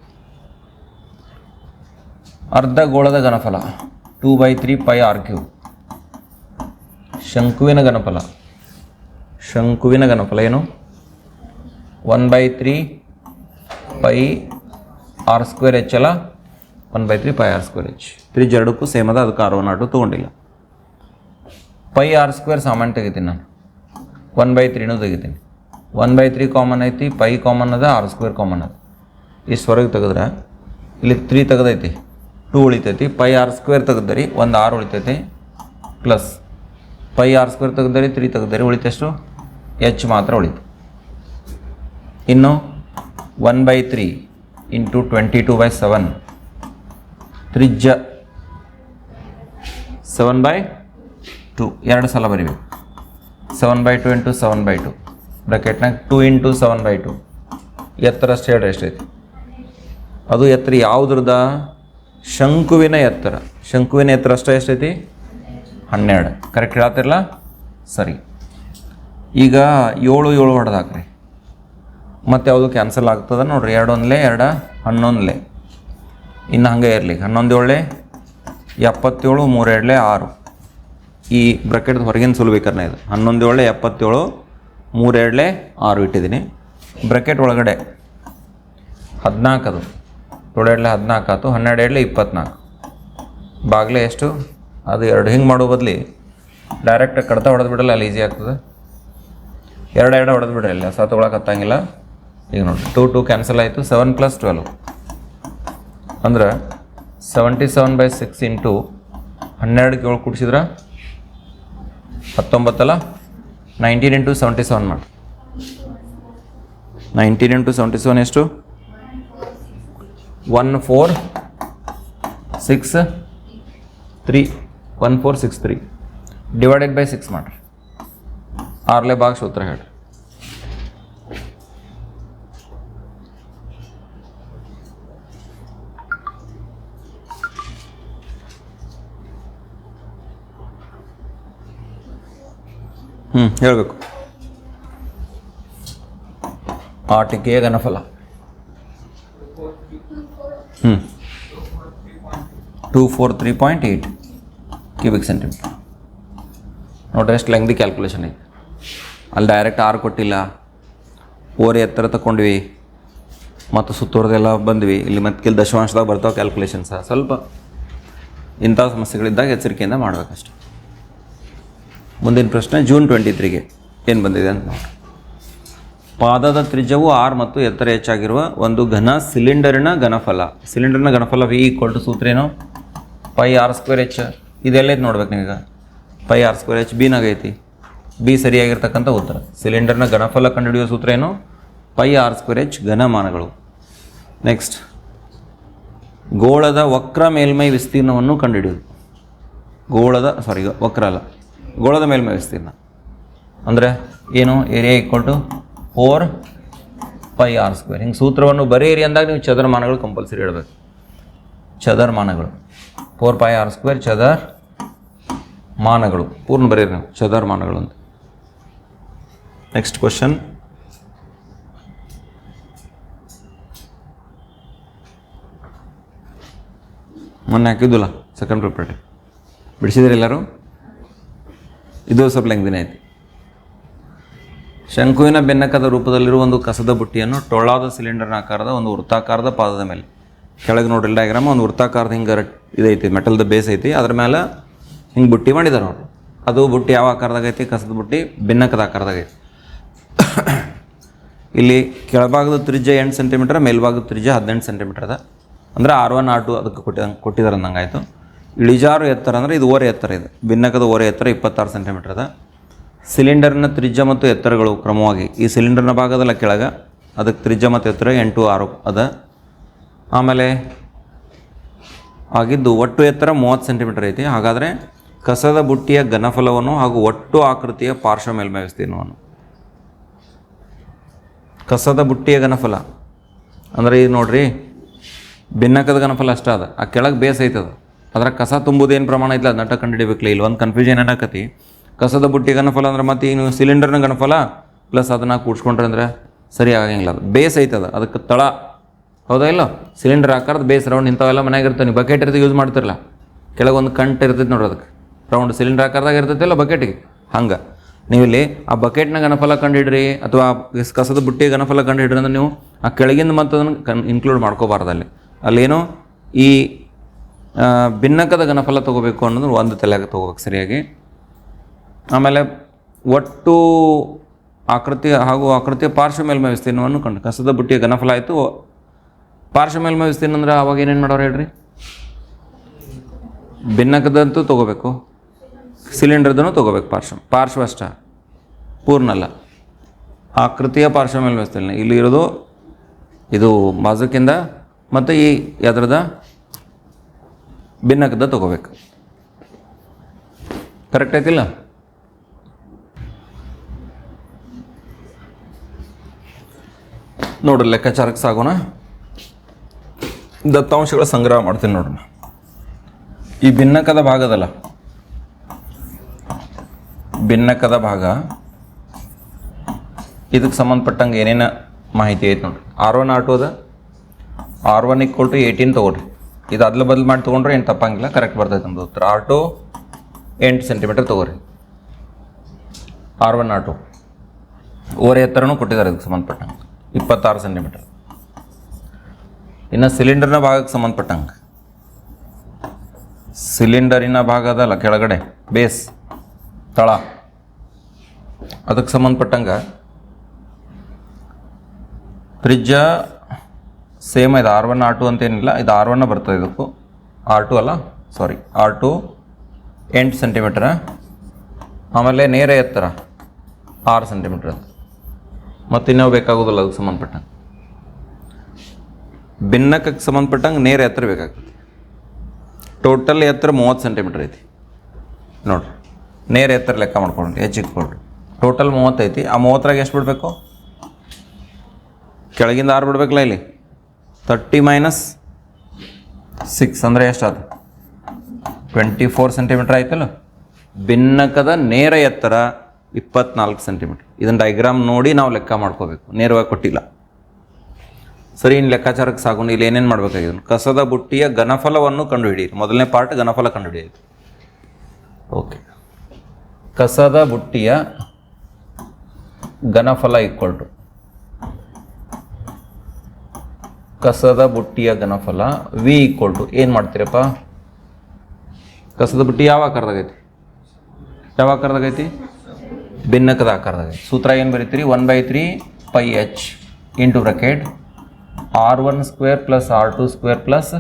ಅರ್ಧಗೋಳದ ಘನಫಲ two by three pi R cube ಶಂಕುವಿನ ಘನಫಲ. ಶಂಕುವಿನ ಘನಫಲ ಏನು? One by three pi R square H ಅಲ್ಲ? One by three pi R square H three ಎರಡಕ್ಕೂ ಸೇಮ್ ಅದ ಅದಕ್ಕೆ ಆರ್ ಒನ್ ಆಟು ತೊಗೊಂಡಿಲ್ಲ. ಪೈ ಆರ್ ಸ್ಕ್ವೇರ್ ಸಾಮಾನ್ಯ ತೆಗಿತೀನಿ ನಾನು. ಒನ್ ಬೈ ತ್ರೀನೂ ತೆಗಿತೀನಿ. ಒನ್ ಬೈ ತ್ರೀ ಕಾಮನ್ ಐತಿ ಪೈ ಕಾಮನ್ ಅದ ಆರ್ ಸ್ಕ್ವೇರ್ ಕಾಮನ್ ಅದ. ಇಷ್ಟು ಹೊರಗೆ ತೆಗೆದ್ರೆ, ಇಲ್ಲಿ ತ್ರೀ ತೆಗೆದೈತಿ. ಟೂ ಉಳಿತೈತಿ ಪೈ ಆರ್ ಸ್ಕ್ವೇರ್ ತೆಗೆದರಿ, ಒಂದು ಆರು ಉಳಿತೈತಿ ಪ್ಲಸ್ ಪೈ ಆರ್ ಸ್ಕ್ವೇರ್ ತೆಗೆದರಿ ತ್ರೀ ತೆಗೆದರಿ ಉಳಿತೆಷ್ಟು ಎಚ್ ಮಾತ್ರ ಉಳಿತು. ಇನ್ನು one by three into twenty two by seven ತ್ರಿಜ್ಯ ಸೆವೆನ್ ಬೈ ಟು ಎರಡು ಸಲ ಬರಿಬೇಕು. Seven by two into seven by two ಬ್ರಾಕೆಟ್ನಾಗ two into seven by two ಎತ್ತರ ಹೇಳ್ರಿ ಎಷ್ಟೈತಿ ಅದು ಎತ್ತರ ಯಾವುದ್ರದ ಶಂಕುವಿನ ಎತ್ತರ. ಶಂಕುವಿನ ಎತ್ತರ ಅಷ್ಟೇ ಎಷ್ಟೈತಿ? ಹನ್ನೆರಡು. ಕರೆಕ್ಟ್ ಹೇಳತ್ತಿರಲ್ಲ ಸರಿ. ಈಗ ಏಳು ಏಳು ಹೊಡೆದಾಕ್ರಿ. ಮತ್ತು ಯಾವುದು ಕ್ಯಾನ್ಸಲ್ ಆಗ್ತದೆ ನೋಡ್ರಿ ಎರಡು ಒಂದ್ಲೆ ಎರಡು, ಹನ್ನೊಂದಲೆ. ಇನ್ನು ಹಂಗೆ ಇರಲಿ ಹನ್ನೊಂದು ಏಳೆ ಎಪ್ಪತ್ತೇಳು ಮೂರೆರಡಲೆ ಆರು. ಈ ಬ್ರಕೆಟ್ ಹೊರಗಿನ ಸುಲಭೀಕರಣ ಇದು. ಹನ್ನೊಂದು ಏಳೆ ಎಪ್ಪತ್ತೇಳು ಮೂರೆರಡಲೆ ಆರು ಇಟ್ಟಿದ್ದೀನಿ. ಬ್ರಕೆಟ್ ಒಳಗಡೆ ಹದಿನಾಲ್ಕು ಅದು ಏಳು ಎರಡಲೆ ಹದಿನಾಲ್ಕು ಆಯ್ತು ಹನ್ನೆರಡು ಎರಡಲೆ ಇಪ್ಪತ್ನಾಲ್ಕು. ಬಾಗಿಲೆ ಎಷ್ಟು? ಅದು ಎರಡು. ಹಿಂಗೆ ಮಾಡೋ ಬದಲಿ ಡೈರೆಕ್ಟ್ ಕಡ್ತಾ ಹೊಡೆದು ಬಿಡಲ್ಲ ಅಲ್ಲಿ ಈಸಿ ಆಗ್ತದೆ. ಎರಡು ಎರಡು ಹೊಡೆದು ಬಿಡ್ರಿ ಅಲ್ಲಿ, ಹೊಸ ತೊಗೊಳಕ್ಕೆ ಹತ್ತಂಗಿಲ್ಲ. ಈಗ ನೋಡಿ ಟೂ ಟು ಕ್ಯಾನ್ಸಲ್ ಆಯಿತು ಸೆವೆನ್ ಪ್ಲಸ್ ಟ್ವೆಲ್ವ್ ಅಂದ್ರೆ seventy seven by six into ಹನ್ನೆರಡು ಏಳು ಕೂಡಿಸಿದ್ರೆ? ಹತ್ತೊಂಬತ್ತಲ್ಲ ನೈನ್ಟೀನ್ ಇಂಟು ಸೆವೆಂಟಿ ಸೆವೆನ್ ಮಾಡಿ. ನೈನ್ಟೀನ್ ಇಂಟು ಸೆವೆಂಟಿ ಸೆವೆನ್ ಎಷ್ಟು? One four six three one four six three divided by six ಮಾಡಿರಿ ಆರ್ಲೆ ಭಾಗ ಸೂತ್ರ ಹೇಳಿ ಹ್ಞೂ ಹೇಳಬೇಕು ಆಟಿಕೆಯ ಘನಫಲ ಹ್ಞೂ two four three point eight cubic centimetre. ನೋಡ್ರಿ ಎಷ್ಟು ಲೆಂಗ್ದಿ ಕ್ಯಾಲ್ಕುಲೇಷನ್ ಐತೆ. ಅಲ್ಲಿ ಡೈರೆಕ್ಟ್ ಆರು ಕೊಟ್ಟಿಲ್ಲ. ಓರೆ ಎತ್ತರ ತಗೊಂಡ್ವಿ ಮತ್ತು ಸುತ್ತೋರ್ದೆಲ್ಲ ಬಂದ್ವಿ. ಇಲ್ಲಿ ಮತ್ತೆ ಕೆಲ ದಶಮಾಂಶದಾಗ ಬರ್ತಾವೆ ಕ್ಯಾಲ್ಕುಲೇಷನ್ಸ ಸ್ವಲ್ಪ ಇಂಥ ಸಮಸ್ಯೆಗಳಿದ್ದಾಗ ಎಚ್ಚರಿಕೆಯಿಂದ ಮಾಡಬೇಕಷ್ಟೆ. ಮುಂದಿನ ಪ್ರಶ್ನೆ ಜೂನ್ ಟ್ವೆಂಟಿ ತ್ರೀಗೆ ಏನು ಬಂದಿದೆ ಅಂತ ನೋಡಿ. ಪಾದದ ತ್ರಿಜ್ಯವು ಆರ್ ಮತ್ತು ಎತ್ತರ ಹೆಚ್ಚಾಗಿರುವ ಒಂದು ಘನ ಸಿಲಿಂಡರ್ನ ಘನಫಲ. ಸಿಲಿಂಡರ್ನ ಘನಫಲ ವಿ ಈಕ್ವಲ್ ಟು ಸೂತ್ರ ಏನು? ಪೈ ಆರ್ ಸ್ಕ್ವೇರ್ ಎಚ್ ಇದೆಲ್ಲೈತೆ ನೋಡ್ಬೇಕು ನಿಮಗೆ ಪೈ ಆರ್ ಸ್ಕ್ವೇರ್ ಎಚ್ ಬಿನಾಗ ಐತಿ ಬಿ ಸರಿಯಾಗಿರ್ತಕ್ಕಂಥ ಉತ್ತರ. ಸಿಲಿಂಡರ್ನ ಘನಫಲ ಕಂಡುಹಿಡಿಯುವ ಸೂತ್ರ ಏನು? ಪೈ ಆರ್ ಸ್ಕ್ವೇರ್ ಎಚ್ ಘನಮಾನಗಳು. ನೆಕ್ಸ್ಟ್ ಗೋಳದ ವಕ್ರ ಮೇಲ್ಮೈ ವಿಸ್ತೀರ್ಣವನ್ನು ಕಂಡುಹಿಡಿಯೋದು ಗೋಳದ ಸಾರಿ ವಕ್ರ ಅಲ್ಲ. ಗೋಳದ ಮೇಲ್ಮೈ ವಿಸ್ತೀರ್ಣ. ಅಂದರೆ ಏನು? Area equal to four pi R square ಹಿಂಗೆ ಸೂತ್ರವನ್ನು ಬರೀರಿ ಅಂದಾಗ ನೀವು ಚದರಮಾನಗಳು ಕಂಪಲ್ಸರಿ ಹೇಳಬೇಕು. ಚದರ್ಮಾನಗಳು ಫೋರ್ ಪೈ ಆರ್ ಸ್ಕ್ವೇರ್ ಚದರ್ ಮಾನಗಳು. ಪೂರ್ಣ ಬರೀರಿ ನೀವು. ಚದರ್ಮಾನಗಳು ಅಂತ. ನೆಕ್ಸ್ಟ್ ಕ್ವಶನ್ ಮೊನ್ನೆ ಹಾಕಿದ್ದಿಲ್ಲ ಸೆಕೆಂಡ್ ಪ್ರಾಪರ್ಟಿ ಬಿಡಿಸಿದ್ರೆ ಎಲ್ಲರೂ? ಇದು ಸ್ವಲ್ಪ ಲೆಂಗ್ದಿನ ಐತಿ. ಶಂಕುವಿನ ಬೆನ್ನಕದ ರೂಪದಲ್ಲಿರುವ ಒಂದು ಕಸದ ಬುಟ್ಟಿಯನ್ನು ಟೊಳ್ಳಾದ ಸಿಲಿಂಡರ್ನ ಆಕಾರದ, ಒಂದು ವೃತ್ತಾಕಾರದ ಪಾದದ ಮೇಲೆ. ಕೆಳಗೆ ನೋಡ್ರಿ ಡಯಾಗ್ರಾಮ್ ಒಂದು ವೃತ್ತಾಕಾರದ ಹಿಂಗೆ ಇದೈತಿ ಮೆಟಲ್ದ ಬೇಸ್ ಐತಿ. ಅದ್ರ ಮೇಲೆ ಹಿಂಗೆ ಬುಟ್ಟಿ ಮಾಡಿದಾರೆ ಅವರು ಅದು ಬುಟ್ಟಿ ಯಾವ ಆಕಾರದಾಗ ಐತಿ? ಕಸದ ಬುಟ್ಟಿ ಬೆನ್ನಕದ ಆಕಾರದಾಗ ಐತಿ. ಇಲ್ಲಿ ಕೆಳಭಾಗದ ತ್ರಿಜ್ಯ ಎಂಟು ಸೆಂಟಿಮೀಟರ್ ಮೇಲ್ಭಾಗದ ತ್ರಿಜ್ಯ ಹದಿನೆಂಟು ಸೆಂಟಿಮೀಟರ್ ಅದ. ಅಂದರೆ ಆರ್ ಒನ್, ಆರ್ ಟು ಅದಕ್ಕೆ ಕೊಟ್ಟಿದಂಗೆ ಕೊಟ್ಟಿದ್ದಾರೆ ಅಂದಂಗೆ ಆಯಿತು ಇಳಿಜಾರು ಎತ್ತರ ಅಂದರೆ ಇದು ಓರೆ ಎತ್ತರ ಇದೆ. ಭಿನ್ನಕದ ಓರೆ ಎತ್ತರ ಇಪ್ಪತ್ತಾರು ಸೆಂಟಿಮೀಟರ್ ಅದ. ಸಿಲಿಂಡರ್ನ ತ್ರಿಜ್ಯ ಮತ್ತು ಎತ್ತರಗಳು ಕ್ರಮವಾಗಿ, ಈ ಸಿಲಿಂಡರ್ನ ಭಾಗದಲ್ಲ ಕೆಳಗೆ, ಅದಕ್ಕೆ ತ್ರಿಜ್ಯ ಮತ್ತು ಎತ್ತರ ಎಂಟು, ಆರು ಅದ. ಆಮೇಲೆ ಆಗಿದ್ದು ಒಟ್ಟು ಎತ್ತರ ಮೂವತ್ತು ಸೆಂಟಿಮೀಟರ್ ಐತಿ. ಹಾಗಾದರೆ ಕಸದ ಬುಟ್ಟಿಯ ಘನಫಲವನ್ನು ಹಾಗೂ ಒಟ್ಟು ಆಕೃತಿಯ ಪಾರ್ಶ್ವ ಮೇಲ್ಮೈ ವಿಸ್ತೀರ್ಣವನ್ನು ಕಸದ ಬುಟ್ಟಿಯ ಘನಫಲ. ಅಂದರೆ ಇದು ನೋಡ್ರಿ, ಬೆನ್ನಕದ ಘನಫಲ ಅಷ್ಟ ಅದ. ಆ ಕೆಳಗೆ ಬೇಸ್ ಐತದ ಅದ್ರ ಕಸ ಏನು ಪ್ರಮಾಣ ಐತಿಲ್ಲ ನಟ ಕಂಡುಹಿಡಿಬೇಕಲ್ಲ ಇಲ್ಲಿ ಒಂದು ಕನ್ಫ್ಯೂಷನ್ ಏನಾಕತಿ? ಕಸದ ಬುಟ್ಟಿ ಘನಫಲ ಅಂದ್ರೆ ಮತ್ತೆ ಏನು ಸಿಲಿಂಡರ್ನ ಘನಫಲ ಪ್ಲಸ್ ಅದನ್ನ ಕೂಡ್ಸ್ಕೊಂಡ್ರೆ ಅಂದ್ರೆ ಸರಿ ಆಗಂಗಿಲ್ಲ ಅದು. ಬೇಸ್ ಐತದ ಅದಕ್ಕೆ ತಳ. ಹೌದಾ ಇಲ್ಲ? ಸಿಲಿಂಡರ್ ಆಕಾರದ ಬೇಸ್ ರೌಂಡ್ ಇಂಥವೆಲ್ಲ ಇರ್ತವೆ. ಇರ್ತಾನೆ ಬಕೆಟ್ ಇರ್ತದೆ ಯೂಸ್ ಮಾಡ್ತಿರಲ್ಲ ಕೆಳಗೆ ಒಂದು ಕಂಟ್ ಇರ್ತೈತೆ ನೋಡ್ರಿ ಅದಕ್ಕೆ. ರೌಂಡ್ ಸಿಲಿಂಡರ್ ಆಕಾರದಾಗ ಇರ್ತೈತಿಲ್ಲ ಬಕೆಟಿಗೆ ಹಂಗೆ. ನೀವಿಲ್ಲಿ ಆ ಬಕೆಟ್ನ ಗಣಫಲ ಕಂಡುಹಿಡ್ರಿ ಅಥವಾ ಕಸದ ಬುಟ್ಟಿ ಗಣಫಲ ಕಂಡುಹಿಡ್ರಿ ಅಂದ್ರೆ ನೀವು ಆ ಕೆಳಗಿಂದ ಮತ್ತು ಅದನ್ನು ಕನ್ ಇನ್ಕ್ಲೂಡ್ ಮಾಡ್ಕೋಬಾರ್ದು ಅಲ್ಲಿ. ಅಲ್ಲೇನು ಈ ಭಿನ್ನಕದ ಗಣಫಲ ತೊಗೋಬೇಕು ಅನ್ನೋದು ಒಂದು ತಲೆಯಾಗ ತೊಗೋಬೇಕು ಸರಿಯಾಗಿ. ಆಮೇಲೆ ಒಟ್ಟು ಆಕೃತಿ ಹಾಗೂ ಆಕೃತಿಯ ಪಾರ್ಶ್ವ ಮೇಲ್ಮೈ ವಿಸ್ತೀರ್ಣವನ್ನು ಕಂಡು. ಕಸದ ಬುಟ್ಟಿಯ ಘನಫಲ ಆಯಿತು ಪಾರ್ಶ್ವ ಮೇಲ್ಮೈ ವಿಸ್ತೀರ್ಣ ಅಂದ್ರೆ ಅವಾಗ ಏನೇನು ಮಾಡೋರು ಹೇಳ್ರಿ? ಭಿನ್ನಕದಂತೂ ತೊಗೋಬೇಕು. ಸಿಲಿಂಡರ್ದೂ ತೊಗೋಬೇಕು ಪಾರ್ಶ್ವ ಪಾರ್ಶ್ವ ಅಷ್ಟ ಪೂರ್ಣ ಅಲ್ಲ ಆಕೃತಿಯ ಪಾರ್ಶ್ವ ಮೇಲೆ ವ್ಯವಸ್ಥೆ ಇಲ್ಲಿ ಇರೋದು ಇದು ಬಾಜುಕಿಂದ ಮತ್ತು ಈ ಎದ್ರದ ಭಿನ್ನಕದ ತೊಗೋಬೇಕು. ಕರೆಕ್ಟ್ ಆಯ್ತಿಲ್ಲ? ನೋಡ್ರಿ ಲೆಕ್ಕಾಚಾರಕ್ಕೆ ಸಾಗೋಣ. ದತ್ತಾಂಶಗಳ ಸಂಗ್ರಹ ಮಾಡ್ತೀನಿ ನೋಡೋಣ ಈ ಭಿನ್ನಕದ ಭಾಗದಲ್ಲ ಭಿನ್ನಕದ ಭಾಗ. ಇದಕ್ಕೆ ಸಂಬಂಧಪಟ್ಟಂಗೆ ಏನೇನು ಮಾಹಿತಿ ಐತೆ ನೋಡ್ರಿ. ಆರ್ ಒನ್ ಅದ. R one equal to eighteen ತೊಗೊಳ್ರಿ ಇದು ಅದ್ಲ ಬದಲು ಮಾಡಿ ತೊಗೊಂಡ್ರೆ ಏನು ತಪ್ಪಂಗಿಲ್ಲ ಕರೆಕ್ಟ್ ಬರ್ತೈತೆ ನಮ್ದು ಉತ್ತರ. ಆರ್ ಟು ಎಂಟು ಸೆಂಟಿಮೀಟರ್ ತೊಗೊರಿ. ಆರ್ ಒನ್ ಆರ್ ಟು ಓರೆ ಎತ್ತರನೂ ಕೊಟ್ಟಿದ್ದಾರೆ ಇದಕ್ಕೆ ಸಂಬಂಧಪಟ್ಟಂಗೆ. ಇಪ್ಪತ್ತಾರು ಸೆಂಟಿಮೀಟರ್ ಇನ್ನು ಸಿಲಿಂಡರ್ನ ಭಾಗಕ್ಕೆ ಸಂಬಂಧಪಟ್ಟಂಗೆ. ಸಿಲಿಂಡರಿನ ಭಾಗದಲ್ಲ ಕೆಳಗಡೆ ಬೇಸ್ ತಳ. ಅದಕ್ಕೆ ಸಂಬಂಧಪಟ್ಟಂಗೆ ತ್ರಿಜ್ಯ ಸೇಮ್ ಇದು ಆರ್ ಒನ್ ಆರ್ ಟು ಅಂತೇನಿಲ್ಲ, ಇದು ಆರ್ ಒನ್ನ ಬರ್ತದೆ ಇದಕ್ಕೂ. ಆರ್ ಟು ಅಲ್ಲ? ಸಾರಿ ಆರ್ ಟು ಎಂಟು ಸೆಂಟಿಮೀಟ್ರ ಆಮೇಲೆ ನೇರ ಎತ್ತರ, ಆರು ಸೆಂಟಿಮೀಟ್ರ್ ಅಂತ. ಮತ್ತು ಇನ್ನೂ ಬೇಕಾಗೋದಿಲ್ಲ ಅದಕ್ಕೆ ಸಂಬಂಧಪಟ್ಟಂಗೆ. ಭಿನ್ನಕಕ್ಕೆ ಸಂಬಂಧಪಟ್ಟಂಗೆ ನೇರ ಎತ್ತರ ಬೇಕಾಗ್ತದೆ. ಟೋಟಲ್ ಎತ್ತರ ಮೂವತ್ತು ಸೆಂಟಿಮೀಟ್ರ್ ಐತಿ. ನೋಡ್ರಿ, ನೇರ ಎತ್ತರ ಲೆಕ್ಕ ಮಾಡ್ಕೊಂಡ್ರಿ ಹೆಚ್ಚಿಗೆ ಇಟ್ಕೊಳ್ರಿ. ಟೋಟಲ್ ಮೂವತ್ತೈತಿ ಆ ಮೂವತ್ತರಾಗ ಎಷ್ಟು ಬಿಡಬೇಕು? ಕೆಳಗಿಂದ ಆರು ಬಿಡ್ಬೇಕಲ್ಲ ಇಲ್ಲಿ? ತರ್ಟಿ ಮೈನಸ್ ಸಿಕ್ಸ್ ಅಂದರೆ ಅದು ಟ್ವೆಂಟಿ ಫೋರ್ ಸೆಂಟಿಮೀಟ್ರ್ ಆಯ್ತಲ್ಲ? ಭಿನ್ನಕದ ನೇರ ಎತ್ತರ ಇಪ್ಪತ್ನಾಲ್ಕು ಸೆಂಟಿಮೀಟ್ರ್ ಇದನ್ನು ಡೈಗ್ರಾಮ್ ನೋಡಿ ನಾವು ಲೆಕ್ಕ ಮಾಡ್ಕೋಬೇಕು. ನೇರವಾಗಿ ಕೊಟ್ಟಿಲ್ಲ. ಸರಿ ಇನ್ನು ಲೆಕ್ಕಾಚಾರಕ್ಕೆ ಸಾಗೋಣ. ಇಲ್ಲಿ ಏನೇನು ಮಾಡಬೇಕಾಗಿದೆ? ಕಸದ ಬುಟ್ಟಿಯ ಘನಫಲವನ್ನು ಕಂಡುಹಿಡಿಯಿರಿ. ಮೊದಲನೇ ಪಾರ್ಟ್ ಘನಫಲ ಕಂಡುಹಿಡಿಯಿರಿ. ಓಕೆ ಕಸದ ಬುಟ್ಟಿಯ ಘನಫಲ ಈಕ್ವಲ್ ಟು ಕಸದ ಬುಟ್ಟಿಯ ಘನಫಲ ವಿ ಈಕ್ವಲ್ ಟು ಏನು ಮಾಡ್ತೀರಪ್ಪ? ಕಸದ ಬುಟ್ಟಿ ಯಾವ ಆಕಾರದಾಗೈತಿ ಯಾವ ಆಕಾರದಾಗೈತಿ ಭಿನ್ನಕದ ಆಕಾರದಾಗೈತಿ ಸೂತ್ರ ಏನು ಬರೀತೀರಿ? One by three pi H into bracket R one square plus R two square plus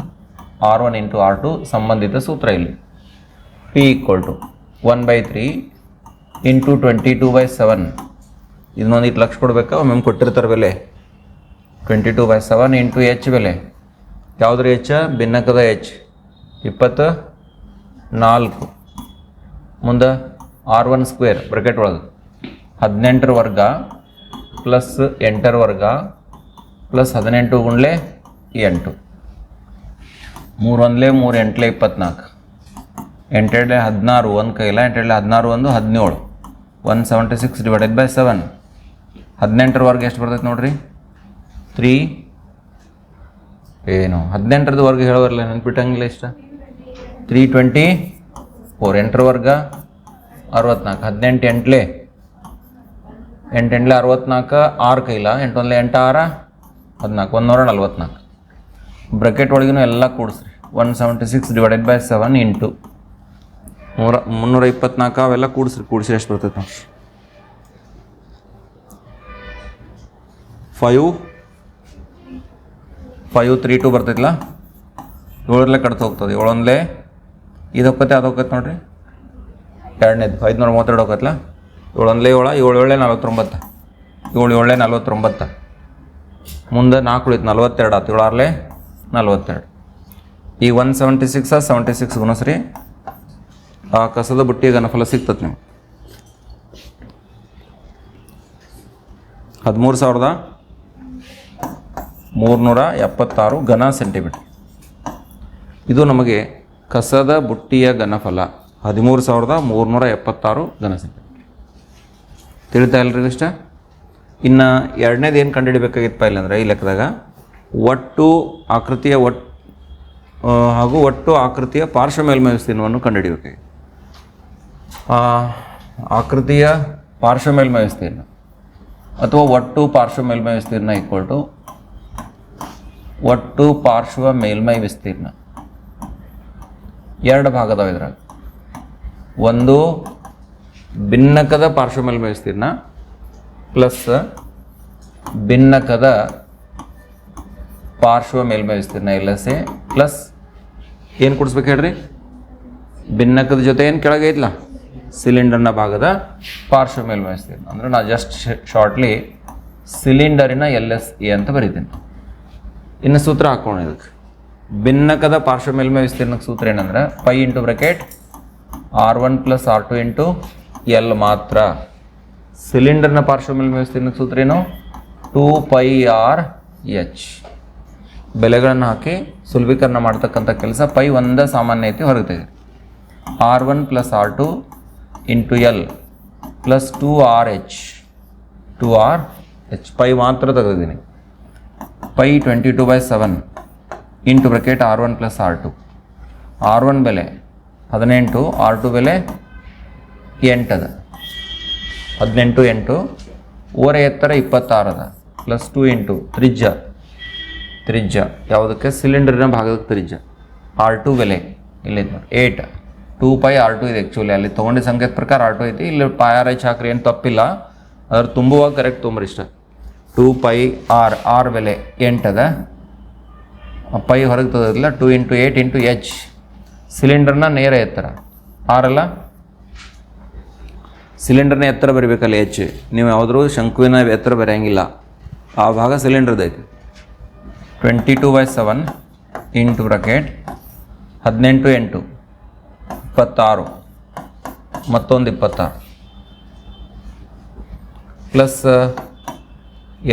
R one into R two ಸಂಬಂಧಿತ ಸೂತ್ರ ಇಲ್ಲಿ. P equal to one by three into twenty two by seven ಇದನ್ನೊಂದು ಇಟ್ಟು ಲಕ್ಷ ಕೊಡ್ಬೇಕಾ? ಒಮ್ಮೆ ಕೊಟ್ಟಿರ್ತಾರೆ ಬೆಲೆ. Twenty two by seven into H ಬೆಲೆ. ಯಾವುದ್ರ ಎಚ್ ಭಿನ್ನಕದ ಎಚ್ ಇಪ್ಪತ್ತು ನಾಲ್ಕು. ಮುಂದೆ ಆರ್ ಒನ್ ಸ್ಕ್ವೇರ್ ಬ್ರಕೆಟ್ ಒಳಗೆ. ಹದಿನೆಂಟರ ವರ್ಗ ಪ್ಲಸ್ ಎಂಟರ ವರ್ಗ ಪ್ಲಸ್ ಹದಿನೆಂಟು ಗುಂಡ್ಲೆ ಎಂಟು. ಮೂರು ಒಂದ್ಲೆ ಮೂರು, ಎಂಟ್ಲೆ ಇಪ್ಪತ್ನಾಲ್ಕು ಎಂಟೆರಡ್ಲೆ ಹದಿನಾರು, ಒಂದು ಕೈಲ ಎಂಟೆರಡಲೆ ಹದಿನಾರು ಒಂದು ಹದಿನೇಳು one seventy six divided by seven ಹದಿನೆಂಟರ ವರ್ಗ ಎಷ್ಟು ಬರ್ತೈತೆ ನೋಡ್ರಿ? ತ್ರೀ ಏನು? ಹದಿನೆಂಟರದವರೆಗೆ ವರ್ಗ ಹೇಳೋರಲ್ಲ ನೆನ್ಪಿಟ್ಟಂಗಿಲ್ಲ ಇಷ್ಟ? ತ್ರೀ ಟ್ವೆಂಟಿ ಫೋರ್ ಎಂಟರ ವರ್ಗ ಅರವತ್ನಾಲ್ಕು. ಹದಿನೆಂಟು ಎಂಟ್ಲೆ? ಎಂಟು ಎಂಟ್ಲೆ ಅರವತ್ನಾಲ್ಕು. ಆರು ಕೈಲ? ಎಂಟೊಂದ್ಲೆ ಎಂಟು ಆರ. ಹದಿನಾಲ್ಕು. ಒಂದೂರ ನಲ್ವತ್ನಾಲ್ಕು. ಬ್ರಕೆಟ್ ಒಳಗಿನೂ ಎಲ್ಲ ಕೂಡಿಸ್ರಿ. One seventy six divided by seven into ನೂರ ಮುನ್ನೂರ ಇಪ್ಪತ್ನಾಲ್ಕು. ಅವೆಲ್ಲ ಕೂಡಿಸ್ರಿ. ಕೂಡಿಸಿ ಎಷ್ಟು ಬರ್ತೈತೆ ಫೈವ್ ಫೈವ್, ತ್ರೀ, ಟು ಬರ್ತೈತಲ್ಲ ಏಳರಲ್ಲೇ ಕಡ್ತ ಹೋಗ್ತದೆ, ಏಳೊಂದಲೇ? ಇದು ಹೋಗತ್ತೆ, ಅದು ಹೋಗತ್ತೆ ನೋಡ್ರಿ. ಎರಡನೇದು, ಐದುನೂರ ಮೂವತ್ತೆರಡು ಹೋಗತ್ತಲ್ಲ ಏಳೊಂದಲೇ ಏಳು ಏಳು ಏಳೆ ನಲ್ವತ್ತೊಂಬತ್ತು. ಏಳು, ಏಳೆ ನಲ್ವತ್ತೊಂಬತ್ತು. ಮುಂದೆ ನಾಲ್ಕು ಉಳಿತು, ನಲ್ವತ್ತೆರಡು ಆತು, ಏಳಾರಲೇ ನಲ್ವತ್ತೆರಡು. ಈಗ one seventy six seventy six ಗುಣಸ್ರಿ. ಆ ಕಸದ ಬುಟ್ಟಿ ಘನಫಲ ಸಿಗ್ತದೆ ನಿಮ್ಗೆ. ಹದಿಮೂರು ಸಾವಿರದ ಮೂರುನೂರ ಎಪ್ಪತ್ತಾರು ಘನ ಸೆಂಟಿಮೀಟರ್. ಇದು ನಮಗೆ ಕಸದ ಬುಟ್ಟಿಯ ಘನಫಲ. ಹದಿಮೂರು ಸಾವಿರದ ಮೂರುನೂರ ಎಪ್ಪತ್ತಾರು ಘನ ಸೆಂಟಿಮೀಟರ್. ತಿಳಿತಾ ಇಲ್ಲರಿ ಇಷ್ಟ ಇನ್ನು ಎರಡನೇದು ಏನು ಕಂಡುಹಿಡಿಬೇಕಾಗಿತ್ತಪ್ಪ ಇಲ್ಲಂದ್ರೆ ಈ ಲೆಕ್ಕದಾಗ? ಒಟ್ಟು ಆಕೃತಿಯ ಒಟ್ಟು ಹಾಗೂ ಒಟ್ಟು ಆಕೃತಿಯ ಪಾರ್ಶ್ವ ಮೇಲ್ಮೈ ವಿಸ್ತೀರ್ಣವನ್ನು ಕಂಡುಹಿಡಬೇಕಾಗಿತ್ತು ಆಕೃತಿಯ ಪಾರ್ಶ್ವ ಮೇಲ್ಮೈ ವಿಸ್ತೀರ್ಣ ಅಥವಾ ಒಟ್ಟು ಪಾರ್ಶ್ವ ಮೇಲ್ಮೈ ವಿಸ್ತೀರ್ಣ ಈಕ್ವಲ್ ಟು ಒಟ್ಟು ಪಾರ್ಶ್ವ ಮೇಲ್ಮೈ ವಿಸ್ತೀರ್ಣ. ಎರಡು ಭಾಗ ಅದಾವ ಇದ್ರಾಗ ಒಂದು ಭಿನ್ನಕದ ಪಾರ್ಶ್ವ ಮೇಲ್ಮೈ ವಿಸ್ತೀರ್ಣ ಪ್ಲಸ್ ಭಿನ್ನಕದ ಪಾರ್ಶ್ವ ಮೇಲ್ಮೈ ವಿಸ್ತೀರ್ಣ ಎಲ್ಲ ಎ ಪ್ಲಸ್ ಏನು ಕೊಡಿಸ್ಬೇಕು ಹೇಳ್ರಿ? ಭಿನ್ನಕದ ಜೊತೆ ಏನು ಕೆಳಗೆ ಐತಲ್ಲ ಸಿಲಿಂಡರ್ನ ಭಾಗದ ಪಾರ್ಶ್ವ ಮೇಲ್ಮೈ ವಿಸ್ತೀರ್ಣ. ಅಂದ್ರೆ ನಾನು ಜಸ್ಟ್ ಶಾರ್ಟ್ಲಿ ಸಿಲಿಂಡರಿನ ಎಲ್ ಎಸ್ ಎ ಅಂತ ಬರೀತೀನಿ. ಇನ್ನು ಸೂತ್ರ ಹಾಕೋಣ ಇದಕ್ಕೆ. ಭಿನ್ನಕದ ಪಾರ್ಶ್ವ ಮೇಲ್ಮೈ ವಿಸ್ತೀರ್ಣಕ್ಕೆ ಸೂತ್ರ ಏನಂದ್ರೆ pi into bracket, R one plus R two into L ಮಾತ್ರ. ಸಿಲಿಂಡರ್ನ ಪಾರ್ಶ್ವ ಮೇಲ್ಮೈ ವಿಸ್ತೀರ್ಣಕ್ಕೆ ಸೂತ್ರ ಏನು? Two pi R H. ಬೆಲೆಗಳನ್ನು ಹಾಕಿ ಸುಲಭೀಕರಣ ಮಾಡ್ತಕ್ಕಂಥ ಕೆಲಸ ಪೈ ಒಂದೇ ಸಾಮಾನ್ಯ ಐತಿ ಹೊರಗೆ R one plus R two into L plus two R H. Two R H. Pi ಮಾತ್ರ ತೆಗೆದಿದ್ದೀನಿ. Pi twenty two by seven into bracket R one plus R two R one ಬೆಲೆ ಹದಿನೆಂಟು ಆರ್ ಟು ಬೆಲೆ ಎಂಟದ. ಹದಿನೆಂಟು ಎಂಟು, ಓರೆ ಎತ್ತರ ಇಪ್ಪತ್ತಾರು ಅದ ಪ್ಲಸ್ ಟು ಇಂಟು ತ್ರಿಜ್ಯ. ತ್ರಿಜ್ಯ, ಯಾವುದಕ್ಕೆ? ಸಿಲಿಂಡರಿನ ಭಾಗದ ತ್ರಿಜ್ಯ. ಆರ್ ಟು ಬೆಲೆ, ಇಲ್ಲಿ ನೋಡಿ eight two pi R two ಇದೆ ಆ್ಯಕ್ಚುಲಿ ಅಲ್ಲಿ ತೊಗೊಂಡಿದ್ದ ಸಂಖ್ಯೆ ಪ್ರಕಾರ ಆರ್ ಟು ಐತಿ. ಇಲ್ಲಿ ಪೈ ಆರ್ ಎಚ್ ಹಾಕ್ರಿ, ಏನು ತಪ್ಪಿಲ್ಲ. ಅದ್ರ ತುಂಬುವಾಗ ಕರೆಕ್ಟ್ ತೊಂಬ್ರಿ ಇಷ್ಟ. ಟೂ ಪೈ ಆರ್ ಆರ್ ಬೆಲೆ ಎಂಟದ. ಪೈ ಹೊರಗೆ ತೆಗೆದಿಲ್ಲ two into eight into H. ಸಿಲಿಂಡರ್ನ ನೇರ ಎತ್ತರ. ಆರಲ್ಲ ಸಿಲಿಂಡರ್ನ ಎತ್ತರ ಬರಬೇಕಲ್ಲ ಎಚ್. ನೀವು ಯಾವುದ್ರೂ ಶಂಕುವಿನ ಎತ್ತರ ಬರೆಯಂಗಿಲ್ಲ. ಆ ಭಾಗ ಸಿಲಿಂಡರ್ದೈತಿ twenty two by seven into bracket ಹದಿನೆಂಟು ಎಂಟು ಇಪ್ಪತ್ತಾರು. ಮತ್ತೊಂದು ಇಪ್ಪತ್ತಾರು. ಪ್ಲಸ್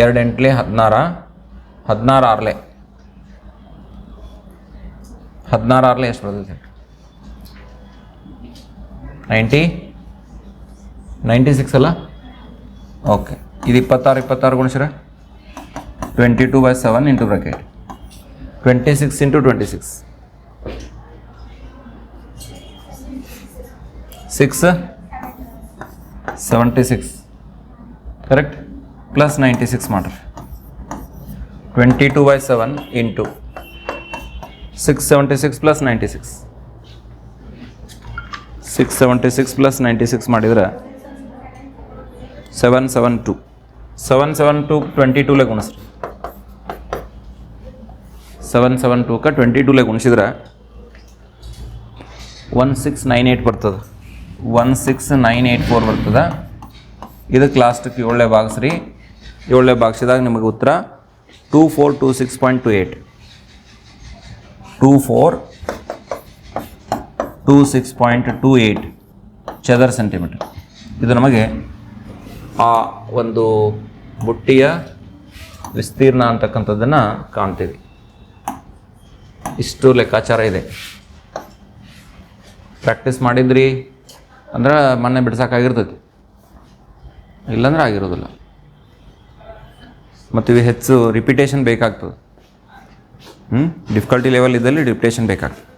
ಎರಡು ಎಂಟ್ಲೆ ಹದಿನಾರ ಹದಿನಾರು ಆರ್ಲೆ ಹದಿನಾರು ಆರ್ಲೆ ಎಷ್ಟು ಬರ್ತೈತೆ? ನೈಂಟಿ? ನೈಂಟಿ ಸಿಕ್ಸ್ ಅಲ್ಲ? ಓಕೆ. ಇದು ಇಪ್ಪತ್ತಾರು ಇಪ್ಪತ್ತಾರು ಗುಣಿಸ್ರ? Twenty two by seven into bracket twenty six into twenty six six seventy six correct plus ninety six ಮಾಡ್ರಿ. Twenty two by seven into six seventy six plus ninety six six seventy six plus ninety six ಮಾಡಿದ್ರೆ seven seven two seven seven two twenty ಟೂಲೆ ಗುಣಿಸ್ರಿ seven seven ಟೂಕ twenty ಟೂಲೆ ಗುಣಿಸಿದ್ರೆ one six nine eight ಬರ್ತದೆ. One six nine eight four ಬರ್ತದೆ. ಇದಕ್ಕೆ ಲಾಸ್ಟಿಗೆ ಏಳನೇ ಭಾಗಿಸ್ರಿ. ಏಳನೇ ಬಾಕ್ಸಿದಾಗ ನಿಮಗೆ ಉತ್ತರ two four two six point two eight two four two six point two eight ಚದರ ಸೆಂಟಿಮೀಟರ್ ಇದು ನಮಗೆ ಆ ಒಂದು ಬುಟ್ಟಿಯ ವಿಸ್ತೀರ್ಣ ಅಂತಕ್ಕಂಥದ್ದನ್ನು ಕಾಣ್ತೀವಿ. ಇಷ್ಟು ಲೆಕ್ಕಾಚಾರ ಇದೆ. ಪ್ರಾಕ್ಟೀಸ್ ಮಾಡಿದ್ರಿ ಅಂದ್ರೆ ಮೊನ್ನೆ ಬಿಡ್ಸೋಕ್ಕಾಗಿರ್ತೈತಿ. ಇಲ್ಲಾಂದ್ರೆ ಆಗಿರೋದಿಲ್ಲ. ಮತ್ತು ಇವು ಹೆಚ್ಚು ರಿಪಿಟೇಷನ್ ಬೇಕಾಗ್ತದೆ. ಹ್ಞೂ ಡಿಫಿಕಲ್ಟಿ ಲೆವೆಲ್ ಇದ್ದಲ್ಲಿ ರಿಪಿಟೇಷನ್ ಬೇಕಾಗ್ತದೆ.